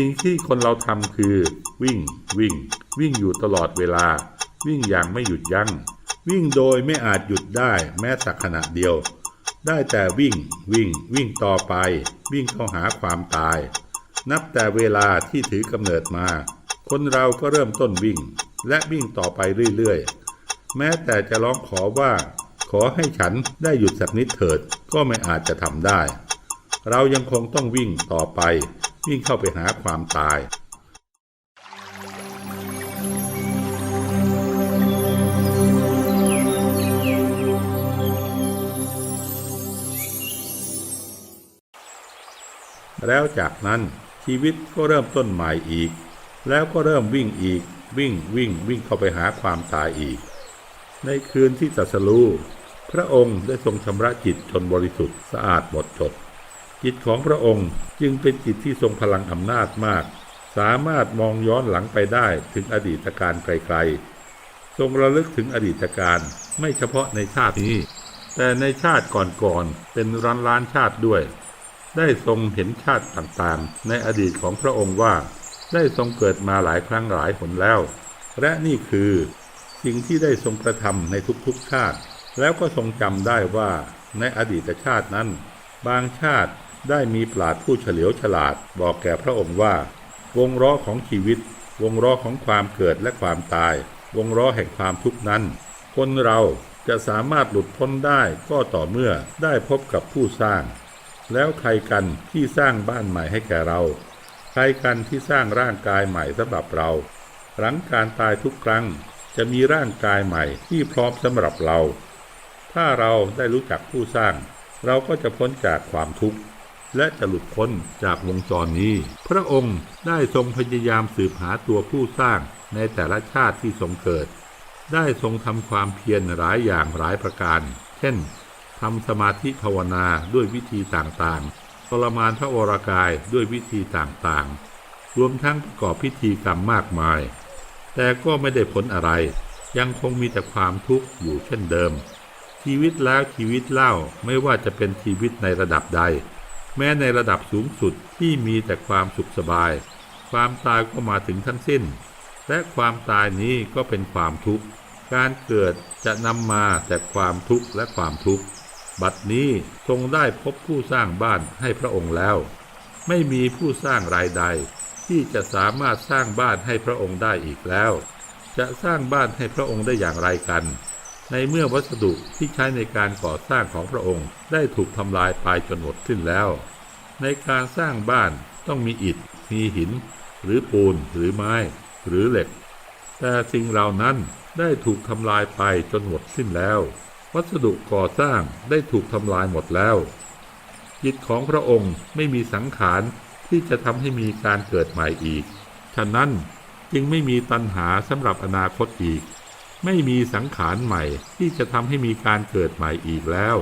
สิ่งที่คนเราทำคือ วิ่ง วิ่ง วิ่งอยู่ตลอดเวลา วิ่งอย่างไม่หยุดยัง้ง วิ่งโดยไม่อาจหยุดได้แม้แต่ขณะเดียว ได้แต่วิ่ง วิ่ง วิ่งต่อไป วิ่งเข้าหาความตาย นับแต่เวลาที่ถือกำเนิดมา คนเราก็เริ่มต้นวิ่ง และวิ่งต่อไปเรื่อยๆ แม้แต่จะร้องขอว่า ขอให้ฉันได้หยุดสักนิดเถิด ก็ไม่อาจจะทำได้ เรายังคงต้องวิ่งต่อไป วิ่งเข้าไปหาความตายแล้วจากนั้นชีวิตก็เริ่มต้นใหม่อีก แล้วก็เริ่มวิ่งอีกวิ่งวิ่งวิ่งเข้าไปหาความตายอีก ในคืนที่ตัสรู้พระองค์ได้ทรงชำระจิตจนบริสุทธิ์สะอาดหมดจด จิตของพระองค์จึงเป็นจิตที่ทรงพลังอำนาจมาก สามารถมองย้อนหลังไปได้ถึงอดีตการไกลๆ ทรงระลึกถึงอดีตการไม่เฉพาะในชาตินี้ แต่ในชาติก่อนๆ เป็นร้านล้านชาติด้วย ได้ทรงเห็นชาติต่างๆ ในอดีตของพระองค์ว่า ได้ทรงเกิดมาหลายครั้งหลายหนแล้ว และนี่คือสิ่งที่ได้ทรงกระทำในทุกๆชาติ แล้วก็ทรงจำได้ว่าในอดีตชาตินั้น บางชาติ ได้มีปราดผู้เฉลียวฉลาดบอกแก่พระองค์ว่า วงล้อของชีวิต วงล้อของความเกิดและความตาย วงล้อแห่งความทุกข์นั้น คนเราจะสามารถหลุดพ้นได้ก็ต่อเมื่อได้พบกับผู้สร้าง แล้วใครกันที่สร้างบ้านใหม่ให้แก่เรา ใครกันที่สร้างร่างกายใหม่สำหรับเรา หลังการตายทุกครั้งจะมีร่างกายใหม่ที่พร้อมสำหรับเรา ถ้าเราได้รู้จักผู้สร้าง เราก็จะพ้นจากความทุกข์ และจะหลุดพ้นจากวงจรนี้ พระองค์ได้ทรงพยายามสืบหาตัวผู้สร้างในแต่ละชาติที่ทรงเกิด ได้ทรงทำความเพียรหลายอย่างหลายประการ เช่นทำสมาธิภาวนาด้วยวิธีต่างๆทรมานพระวรากายด้วยวิธีต่างๆ รวมทั้งประกอบพิธีกรรมมากมาย แต่ก็ไม่ได้ผลอะไร ยังคงมีแต่ความทุกข์อยู่เช่นเดิม ชีวิตแล้วชีวิตเล่าไม่ว่าจะเป็นชีวิตในระดับใด แม้ในระดับสูงสุดที่มีแต่ความสุขสบาย ความตายก็มาถึงทั้งสิ้น และความตายนี้ก็เป็นความทุกข์ การเกิดจะนำมาแต่ความทุกข์และความทุกข์ บัดนี้ทรงได้พบผู้สร้างบ้านให้พระองค์แล้ว ไม่มีผู้สร้างรายใด ที่จะสามารถสร้างบ้านให้พระองค์ได้อีกแล้ว จะสร้างบ้านให้พระองค์ได้อย่างไรกัน ในเมื่อวัสดุที่ใช้ในการก่อสร้างของพระองค์ ได้ถูกทำลายไปจนหมดสิ้นแล้ว ในการสร้างบ้านต้องมีอิฐ มีหิน หรือปูน หรือไม้ หรือเหล็ก แต่สิ่งเหล่านั้นได้ถูกทำลายไปจนหมดสิ้นแล้ว วัสดุก่อสร้างได้ถูกทำลายหมดแล้ว จิตของพระองค์ไม่มีสังขารที่จะทำให้มีการเกิดใหม่อีก ฉะนั้นจึงไม่มีตัณหาสำหรับอนาคตอีก ไม่มีสังขารใหม่ที่จะทำให้มีการเกิดใหม่อีกแล้ว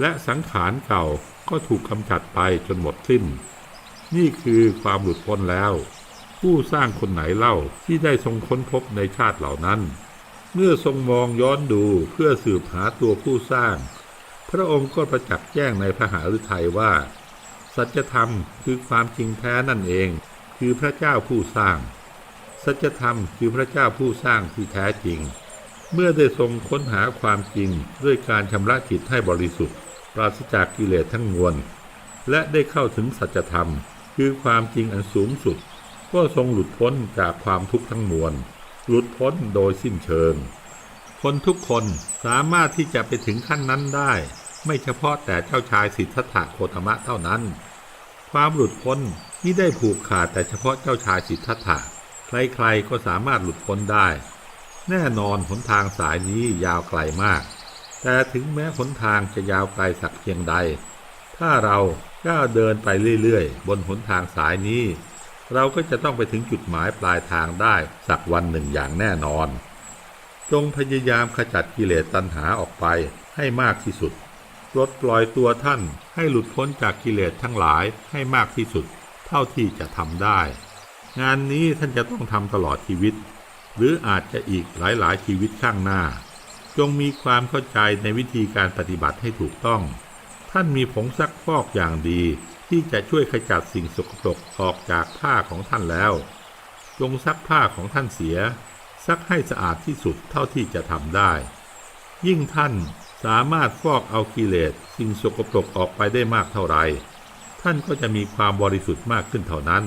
และสังขารเก่าก็ถูกกำจัดไปจนหมดสิ้น นี่คือความหลุดพ้นแล้ว ผู้สร้างคนไหนเล่าที่ได้ทรงค้นพบในชาติเหล่านั้น เมื่อทรงมองย้อนดูเพื่อสืบหาตัวผู้สร้าง พระองค์ก็ประจักษ์แจ้งในพระหฤทัยว่า สัจธรรมคือความจริงแท้นั่นเอง คือพระเจ้าผู้สร้าง สัจธรรมคือพระเจ้าผู้สร้างที่แท้จริง เมื่อได้ทรงค้นหาความจริงด้วยการชำระจิตให้บริสุทธิ์ ปราศจากกิเลสทั้งมวล และได้เข้าถึงสัจธรรม คือความจริงอันสูงสุด ก็ทรงหลุดพ้นจากความทุกข์ทั้งมวล หลุดพ้นโดยสิ้นเชิง คนทุกคนสามารถที่จะไปถึงขั้นนั้นได้ ไม่เฉพาะแต่เจ้าชายสิทธัตถะโคตมะเท่านั้น ความหลุดพ้นที่ได้ผูกขาดแต่เฉพาะเจ้าชายสิทธัตถะ ใครๆก็สามารถหลุดพ้นได้ แน่นอนหนทางสายนี้ยาวไกลมาก แต่ถึงแม้หนทางจะยาวไกลสักเพียงใด ถ้าเราก้าวเดินไปเรื่อยๆ บนหนทางสายนี้ เราก็จะต้องไปถึงจุดหมายปลายทางได้สักวันหนึ่งอย่างแน่นอน จงพยายามขจัดกิเลสตัณหาออกไปให้มากที่สุดปลดปล่อยตัวท่านให้หลุดพ้นจากกิเลสทั้งหลายให้มากที่สุด เท่าที่จะทำได้ งานนี้ท่านจะต้องทำตลอดชีวิต หรืออาจจะอีกหลายๆ ชีวิตข้างหน้า จงมีความเข้าใจในวิธีการปฏิบัติให้ถูกต้อง ท่านมีผงซักฟอกอย่างดี ที่จะช่วยขจัดสิ่งสกปรกออกจากผ้าของท่านแล้ว จงซักผ้าของท่านเสีย ซักให้สะอาดที่สุดเท่าที่จะทำได้ ยิ่งท่านสามารถฟอกเอากิเลสสิ่งสกปรกออกไปได้มากเท่าไหร่ท่านก็จะมีความบริสุทธิ์มากขึ้นเท่านั้น